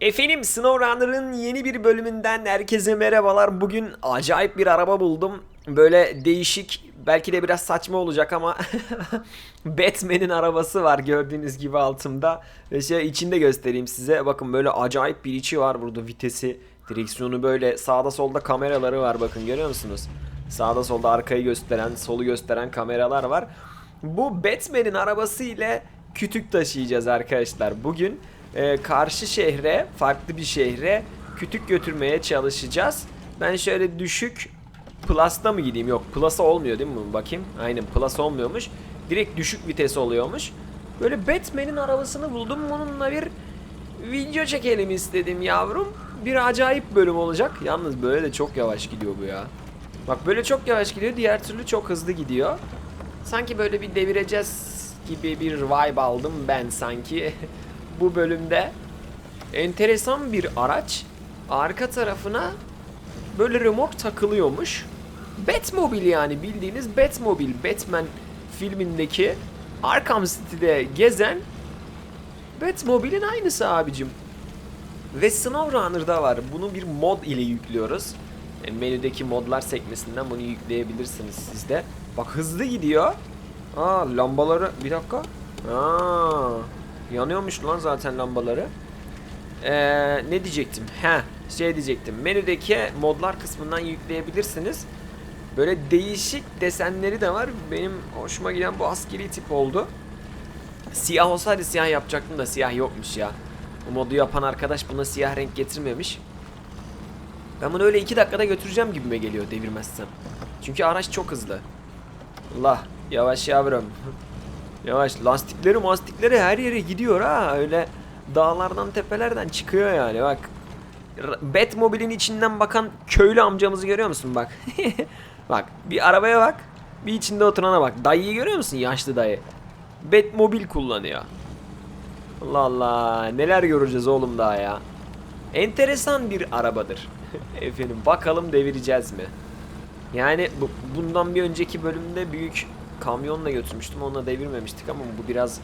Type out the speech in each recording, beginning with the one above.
Efendim SnowRunner'ın yeni bir bölümünden herkese merhabalar. Bugün acayip bir araba buldum. Böyle değişik, belki de biraz saçma olacak ama Batman'in arabası var gördüğünüz gibi altımda. Ve şey içinde göstereyim size. Bakın böyle acayip bir içi var burada vitesi, direksiyonu böyle sağda solda kameraları var bakın görüyor musunuz? Sağda solda arkayı gösteren, solu gösteren kameralar var. Bu Batman'in arabası ile kütük taşıyacağız arkadaşlar. Bugün e, karşı şehre, farklı bir şehre kütük götürmeye çalışacağız. Ben şöyle düşük Plus'ta mı gideyim? Yok Plus'a olmuyor değil mi? Bakayım. Aynen Plus olmuyormuş. Direkt düşük vites oluyormuş. Böyle Batman'in arabasını buldum. Bununla bir video çekelim istedim yavrum. Bir acayip bölüm olacak. Yalnız böyle de çok yavaş gidiyor bu ya. Bak böyle çok yavaş gidiyor. Diğer türlü çok hızlı gidiyor. Sanki böyle bir devireceğiz gibi bir vibe aldım ben sanki bu bölümde. Enteresan bir araç. Arka tarafına böyle remork takılıyormuş. Batmobile yani bildiğiniz Batmobile. Batman filmindeki Arkham City'de gezen Batmobile'in aynısı abicim. Ve SnowRunner'da var. Bunu bir mod ile yüklüyoruz. E, menüdeki modlar sekmesinden bunu yükleyebilirsiniz siz de. Bak hızlı gidiyor. Aa lambaları bir dakika. Aa yanıyormuş lan zaten lambaları. Ee, ne diyecektim? He şey diyecektim. Menüdeki modlar kısmından yükleyebilirsiniz. Böyle değişik desenleri de var. Benim hoşuma giden bu askeri tip oldu. Siyah olsaydı siyah yapacaktım da siyah yokmuş ya. Bu modu yapan arkadaş buna siyah renk getirmemiş. Ben bunu öyle iki dakikada götüreceğim gibime geliyor devirmezsem. Çünkü araç çok hızlı. Allah yavaş yavrum. yavaş lastikleri mastikleri her yere gidiyor ha öyle dağlardan tepelerden çıkıyor yani bak. Batmobile'in içinden bakan köylü amcamızı görüyor musun bak. bak bir arabaya bak bir içinde oturana bak. Dayıyı görüyor musun yaşlı dayı. Batmobil kullanıyor. Allah Allah neler göreceğiz oğlum daha ya. Enteresan bir arabadır. Efendim bakalım devireceğiz mi? Yani bu, bundan bir önceki bölümde büyük kamyonla götürmüştüm. Onunla devirmemiştik ama bu biraz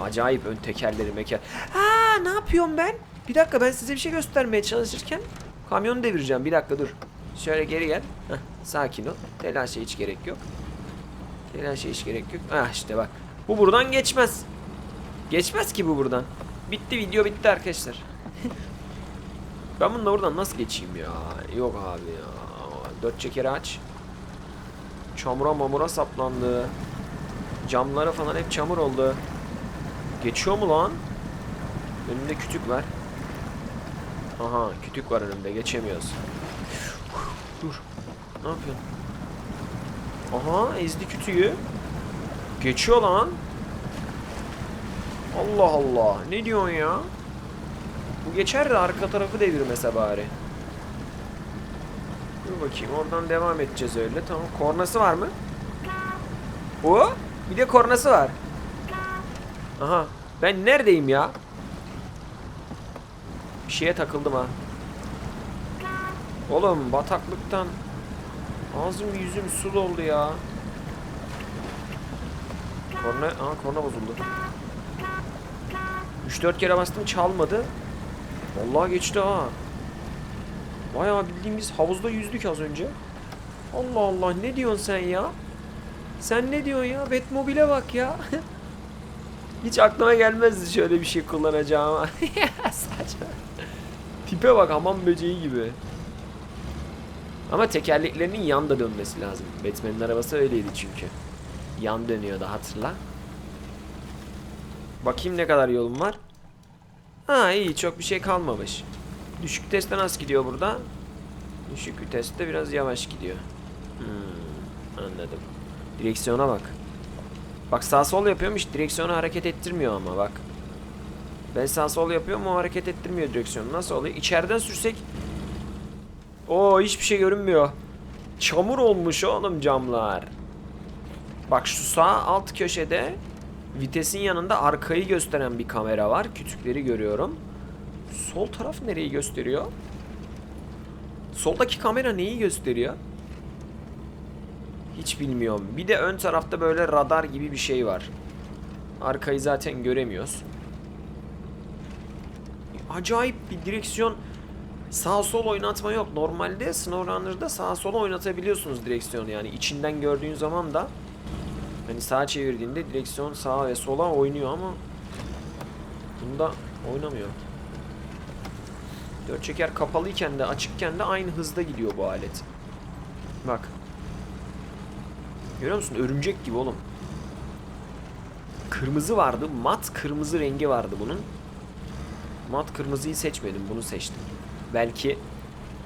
acayip ön tekerleri meker. Ha ne yapıyorum ben? Bir dakika ben size bir şey göstermeye çalışırken kamyonu devireceğim. Bir dakika dur. Şöyle geri gel. Heh, sakin ol. Telaşa hiç gerek yok. Telaşa hiç gerek yok. Ah işte bak. Bu buradan geçmez. Geçmez ki bu buradan. Bitti video bitti arkadaşlar. ben bununla buradan nasıl geçeyim ya? Yok abi ya. Dört çekeri aç. Çamura mamura saplandı. Camlara falan hep çamur oldu. Geçiyor mu lan? Önümde kütük var. Aha kütük var önümde geçemiyoruz. Dur. Ne yapıyorsun? Aha ezdi kütüğü. Geçiyor lan. Allah Allah. Ne diyorsun ya? Bu geçer de arka tarafı devirmese bari. Dur bakayım oradan devam edeceğiz öyle. Tamam kornası var mı? O bir de kornası var. Aha ben neredeyim ya? Bir şeye takıldım ha. Oğlum bataklıktan ağzım yüzüm su doldu ya. Korna, aha korna bozuldu. 3-4 kere bastım çalmadı. Vallahi geçti ha. Bayağı bildiğimiz havuzda yüzdük az önce. Allah Allah ne diyorsun sen ya? Sen ne diyorsun ya? Batmobile'e bak ya. Hiç aklıma gelmezdi şöyle bir şey kullanacağım. Saçma. Tipe bak hamam böceği gibi. Ama tekerleklerinin yan da dönmesi lazım. Batman'in arabası öyleydi çünkü. Yan dönüyordu hatırla. Bakayım ne kadar yolum var. Ha iyi çok bir şey kalmamış. Düşük viteste nasıl gidiyor burada? Düşük viteste biraz yavaş gidiyor. Hmm, anladım. Direksiyona bak. Bak sağ sol yapıyormuş direksiyonu hareket ettirmiyor ama bak. Ben sağ sol yapıyorum o hareket ettirmiyor direksiyonu. Nasıl oluyor? İçeriden sürsek Oo hiçbir şey görünmüyor. Çamur olmuş oğlum camlar. Bak şu sağ alt köşede vitesin yanında arkayı gösteren bir kamera var. Kütükleri görüyorum. Sol taraf nereyi gösteriyor? Soldaki kamera neyi gösteriyor? Hiç bilmiyorum. Bir de ön tarafta böyle radar gibi bir şey var. Arkayı zaten göremiyoruz. acayip bir direksiyon sağ sol oynatma yok. Normalde SnowRunner'da sağ sola oynatabiliyorsunuz direksiyonu yani içinden gördüğün zaman da hani sağa çevirdiğinde direksiyon sağa ve sola oynuyor ama bunda oynamıyor. Dört çeker kapalıyken de açıkken de aynı hızda gidiyor bu alet. Bak. Görüyor musun? Örümcek gibi oğlum. Kırmızı vardı. Mat kırmızı rengi vardı bunun. Mat kırmızıyı seçmedim. Bunu seçtim. Belki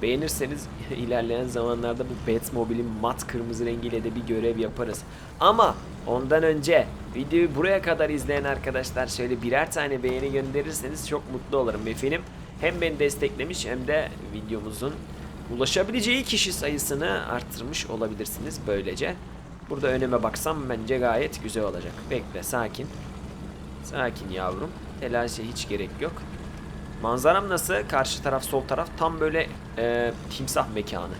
beğenirseniz ilerleyen zamanlarda bu Batmobile'in mat kırmızı rengiyle de bir görev yaparız. Ama ondan önce videoyu buraya kadar izleyen arkadaşlar şöyle birer tane beğeni gönderirseniz çok mutlu olurum efendim. Hem beni desteklemiş hem de videomuzun ulaşabileceği kişi sayısını arttırmış olabilirsiniz böylece. Burada önüme baksam bence gayet güzel olacak. Bekle sakin. Sakin yavrum. Telaşa hiç gerek yok. Manzaram nasıl? Karşı taraf sol taraf tam böyle e, timsah mekanı.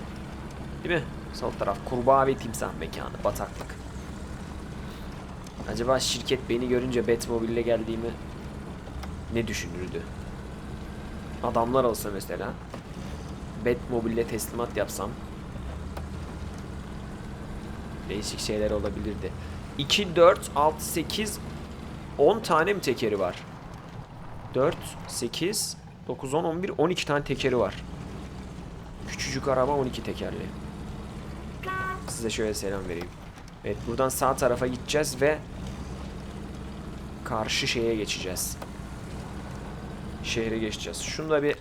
Değil mi? Sol taraf kurbağa ve timsah mekanı. Bataklık. Acaba şirket beni görünce Batmobile geldiğimi ne düşünürdü? Adamlar olsa mesela. Batmobile teslimat yapsam. Değişik şeyler olabilirdi. 2, 4, 6, 8, 10 tane mi tekeri var? 4, 8, 9, 10, 11, 12 tane tekeri var. Küçücük araba 12 tekerli. Size şöyle selam vereyim. Evet buradan sağ tarafa gideceğiz ve karşı şeye geçeceğiz. Şehre geçeceğiz. Şunu da bir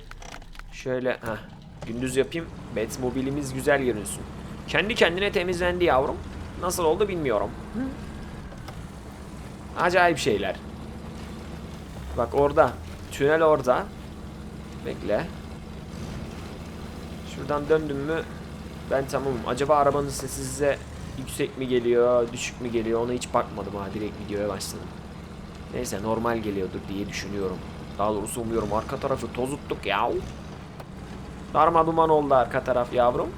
şöyle heh, gündüz yapayım. Batmobilimiz güzel görünsün. Kendi kendine temizlendi yavrum. Nasıl oldu bilmiyorum. Acayip şeyler. Bak orada. Tünel orada. Bekle. Şuradan döndüm mü ben tamamım. Acaba arabanın sesi size yüksek mi geliyor, düşük mü geliyor ona hiç bakmadım ha. Direkt videoya başladım. Neyse normal geliyordur diye düşünüyorum. Daha doğrusu umuyorum. Arka tarafı tozuttuk ya. Darma duman oldu arka taraf yavrum.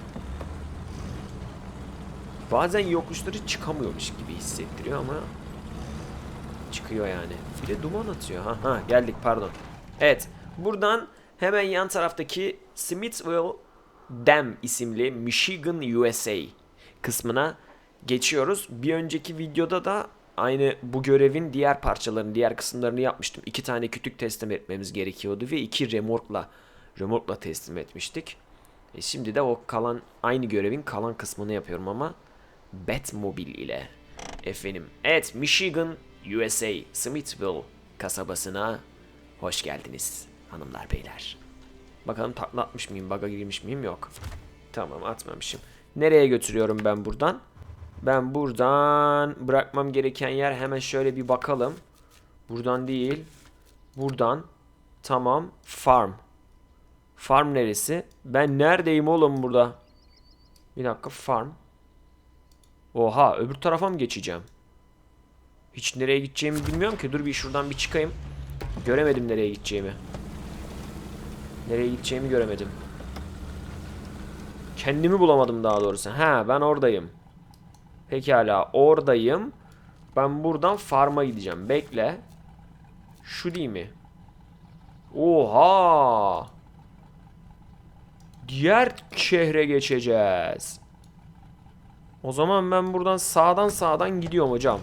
Bazen yokuşları çıkamıyormuş gibi hissettiriyor ama çıkıyor yani. Bir de duman atıyor. Ha, ha geldik pardon. Evet. Buradan hemen yan taraftaki Smithville Dam isimli Michigan USA kısmına geçiyoruz. Bir önceki videoda da aynı bu görevin diğer parçalarını, diğer kısımlarını yapmıştım. İki tane kütük teslim etmemiz gerekiyordu ve iki remorkla remorkla teslim etmiştik. E şimdi de o kalan aynı görevin kalan kısmını yapıyorum ama Batmobile ile. Efendim. Evet Michigan USA Smithville kasabasına hoş geldiniz hanımlar beyler. Bakalım takla atmış mıyım, baga girmiş miyim? Yok. Tamam atmamışım. Nereye götürüyorum ben buradan? Ben buradan bırakmam gereken yer hemen şöyle bir bakalım. Buradan değil. Buradan. Tamam. Farm. Farm neresi? Ben neredeyim oğlum burada? Bir dakika farm. Oha öbür tarafa mı geçeceğim? Hiç nereye gideceğimi bilmiyorum ki. Dur bir şuradan bir çıkayım. Göremedim nereye gideceğimi. Nereye gideceğimi göremedim. Kendimi bulamadım daha doğrusu. Ha ben oradayım. Pekala oradayım. Ben buradan farma gideceğim. Bekle. Şu değil mi? Oha! Diğer şehre geçeceğiz. O zaman ben buradan sağdan sağdan gidiyorum hocam.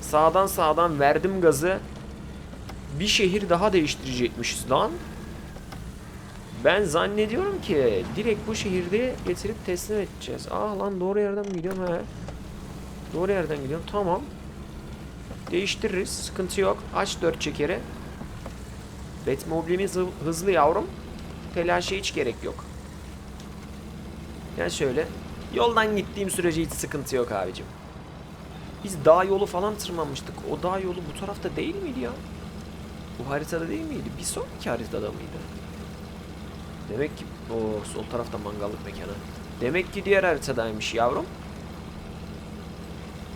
Sağdan sağdan verdim gazı. Bir şehir daha değiştirecekmişiz lan. Ben zannediyorum ki direkt bu şehirde getirip teslim edeceğiz. Ah lan doğru yerden mi gidiyorum he? Doğru yerden gidiyorum. Tamam. Değiştiririz. Sıkıntı yok. Aç dört çekeri. Batmobile'miz hı- hızlı yavrum. Telaşa hiç gerek yok. Gel şöyle. Yoldan gittiğim sürece hiç sıkıntı yok abicim. Biz dağ yolu falan tırmanmıştık. O dağ yolu bu tarafta değil miydi ya? Bu haritada değil miydi? Bir sonraki haritada mıydı? Demek ki o sol tarafta mangallık mekanı. Demek ki diğer haritadaymış yavrum.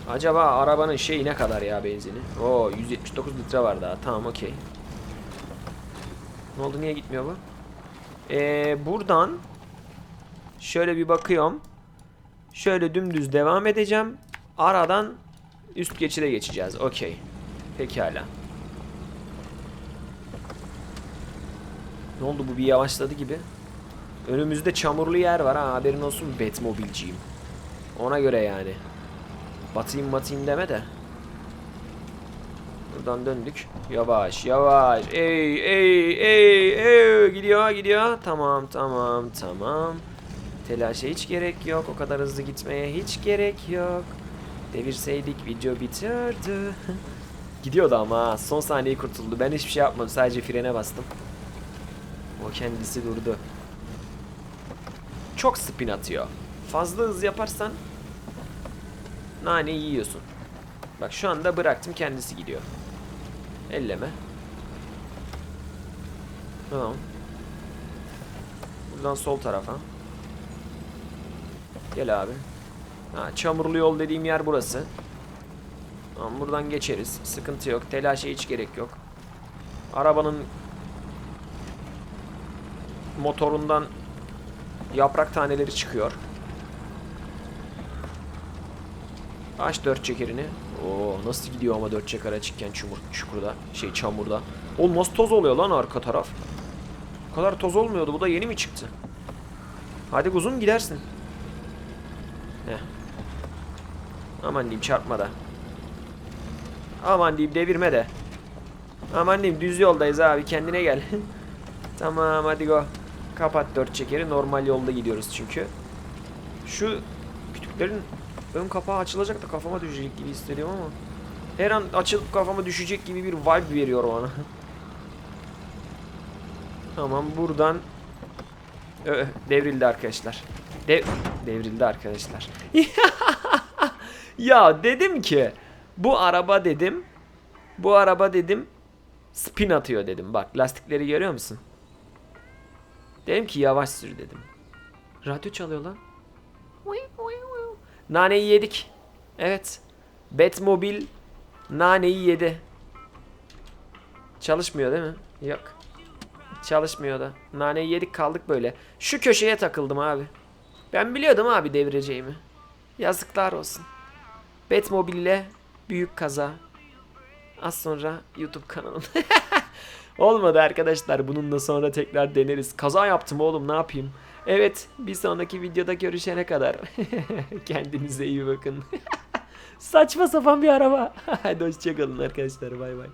Acaba arabanın şeyi ne kadar ya benzini? Oo 179 litre var daha. Tamam okey. Ne oldu niye gitmiyor bu? Ee, buradan şöyle bir bakıyorum. Şöyle dümdüz devam edeceğim. Aradan üst geçide geçeceğiz. Okey. Pekala. Ne oldu bu bir yavaşladı gibi. Önümüzde çamurlu yer var ha haberin olsun Batmobile'ciyim. Ona göre yani. Batayım batayım deme de. Buradan döndük. Yavaş yavaş. Ey ey ey ey gidiyor gidiyor. Tamam tamam tamam. Telaşa hiç gerek yok. O kadar hızlı gitmeye hiç gerek yok. Devirseydik video biterdi. Gidiyordu ama. Son saniye kurtuldu. Ben hiçbir şey yapmadım. Sadece frene bastım. O kendisi durdu. Çok spin atıyor. Fazla hız yaparsan nane yiyorsun. Bak şu anda bıraktım kendisi gidiyor. Elleme. Tamam. Buradan sol tarafa. Gel abi. Ha, çamurlu yol dediğim yer burası. Tamam buradan geçeriz. Sıkıntı yok. Telaşa hiç gerek yok. Arabanın motorundan yaprak taneleri çıkıyor. Aç dört çekerini. Oo nasıl gidiyor ama dört çeker açıkken çumur, çukurda. Şey çamurda. Oğlum nasıl toz oluyor lan arka taraf? Bu kadar toz olmuyordu. Bu da yeni mi çıktı? Hadi kuzum gidersin. Heh. Aman diyeyim çarpma da. Aman diyeyim devirme de. Aman diyeyim düz yoldayız abi kendine gel. tamam hadi go. Kapat dört çekeri normal yolda gidiyoruz çünkü. Şu kütüklerin ön kapağı açılacak da kafama düşecek gibi hissediyorum ama. Her an açılıp kafama düşecek gibi bir vibe veriyor bana. tamam buradan Ö, devrildi arkadaşlar. Dev devrildi arkadaşlar. ya dedim ki bu araba dedim. Bu araba dedim spin atıyor dedim. Bak lastikleri görüyor musun? Dedim ki yavaş sür dedim. Radyo çalıyor lan. Naneyi yedik. Evet. Batmobil naneyi yedi. Çalışmıyor değil mi? Yok. Çalışmıyor da. Naneyi yedik kaldık böyle. Şu köşeye takıldım abi. Ben biliyordum abi devireceğimi. Yazıklar olsun. Batmobil ile büyük kaza. Az sonra YouTube kanalım. Olmadı arkadaşlar. Bununla sonra tekrar deneriz. Kaza yaptım oğlum ne yapayım? Evet bir sonraki videoda görüşene kadar. Kendinize iyi bakın. Saçma sapan bir araba. Hadi hoşçakalın arkadaşlar bay bay.